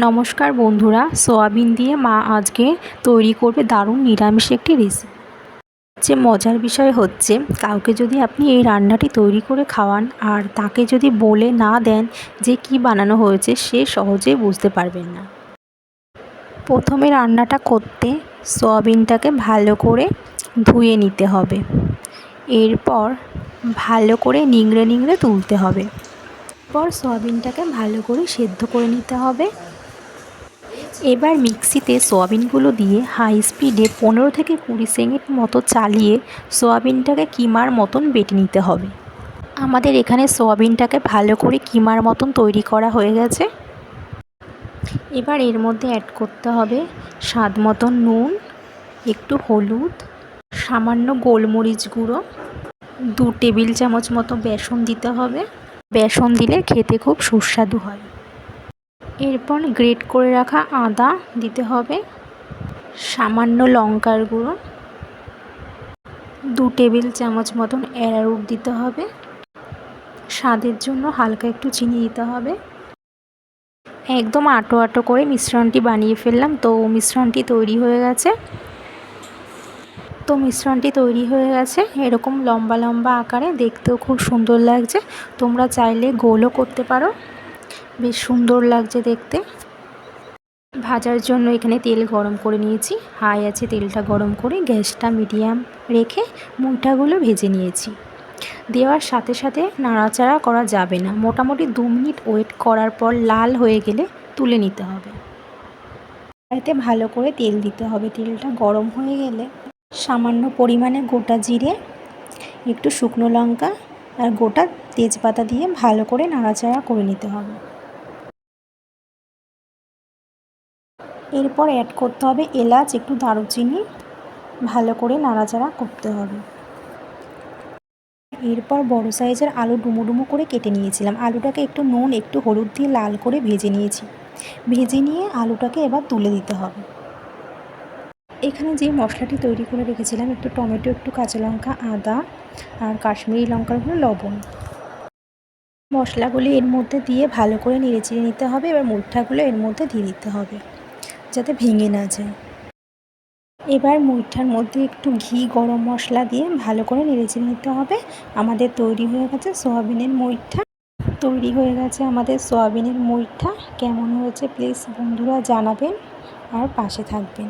নমস্কার বন্ধুরা, সোয়াবিন দিয়ে মা আজকে তৈরি করবে দারুণ নিরামিষ একটি রেসিপি যে মজার বিষয় হচ্ছে, কাউকে যদি আপনি এই রান্নাটি তৈরি করে খাওয়ান আর তাকে যদি বলে না দেন যে কি বানানো হয়েছে, সে সহজেই বুঝতে পারবেন না। প্রথমে রান্নাটা করতে সোয়াবিনটাকে ভালো করে ধুয়ে নিতে হবে। এরপর ভালো করে নিংড়ে নিংড়ে তুলতে হবে। এরপর সয়াবিনটাকে ভালো করে সেদ্ধ করে নিতে হবে। এবার মিক্সিতে সোয়াবিনগুলো দিয়ে হাই স্পিডে পনেরো থেকে কুড়ি সেকেন্ড মতো চালিয়ে সোয়াবিনটাকে কিমার মতন বেটে নিতে হবে। আমাদের এখানে সোয়াবিনটাকে ভালো করে কিমার মতন তৈরি করা হয়ে গেছে। এবার এর মধ্যে অ্যাড করতে হবে স্বাদ মতন নুন, একটু হলুদ, সামান্য গোলমরিচ গুঁড়ো, দু টেবিল চামচ মতো বেসন দিতে হবে। বেসন দিলে খেতে খুব সুস্বাদু হয়। এরপর গ্রেট করে রাখা আদা দিতে হবে, সামান্য লঙ্কার গুঁড়ো, দু টেবিল চামচ মতন অ্যারারুট দিতে হবে, স্বাদের জন্য হালকা একটু চিনি দিতে হবে। একদম আটো আটো করে মিশ্রণটি বানিয়ে ফেললাম, তো মিশ্রণটি তৈরি হয়ে গেছে। তো মিশ্রণটি তৈরি হয়ে গেছে, এরকম লম্বা লম্বা আকারে দেখতেও খুব সুন্দর লাগছে, তোমরা চাইলে গোলও করতে পারো। বেশ সুন্দর লাগছে দেখতে। ভাজার জন্য এখানে তেল গরম করে নিয়েছি। হাই আছে তেলটা গরম করে গ্যাসটা মিডিয়াম রেখে মুঠাগুলো ভেজে নিয়েছি। দেওয়ার সাথে সাথে নাড়াচাড়া করা যাবে না। মোটামুটি দু মিনিট ওয়েট করার পর লাল হয়ে গেলে তুলে নিতে হবে। এতে ভালো করে তেল দিতে হবে। তেলটা গরম হয়ে গেলে সামান্য পরিমাণে গোটা জিরে, একটু শুকনো লঙ্কা আর গোটা তেজপাতা দিয়ে ভালো করে নাড়াচাড়া করে নিতে হবে। এরপর অ্যাড করতে হবে এলাচ, একটু দারুচিনি, ভালো করে নাড়াচাড়া করতে হবে। এরপর বড় সাইজের আলু ডুমো ডুমো করে কেটে নিয়েছিলাম। আলুটাকে একটু নুন, একটু হলুদ দিয়ে লাল করে ভেজে নিয়েছি। ভেজে নিয়ে আলুটাকে এবার তুলে দিতে হবে। এখানে যে মশলাটি তৈরি করে রেখেছিলাম, একটু টমেটো, একটু কাঁচা লঙ্কা, আদা আর কাশ্মীরি লঙ্কার গুঁড়ো, লবণ। মশলাগুলি এর মধ্যে দিয়ে ভালো করে নেড়ে চিড়ে নিতে হবে। এবার মুঠাগুলো এর মধ্যে দিয়ে দিতে হবে। যাতে ভেঙে না যায়। এবার মুইঠার মধ্যে একটু ঘি, গরম মশলা দিয়ে ভালো করে নেড়েচেড়ে নিতে হবে। আমাদের তৈরি হয়ে গেছে সোয়াবিনের মুইঠা। তৈরি হয়ে গেছে আমাদের সোয়াবিনের মুইঠা। কেমন হয়েছে প্লিজ বন্ধুরা জানাবেন আর পাশে থাকবেন।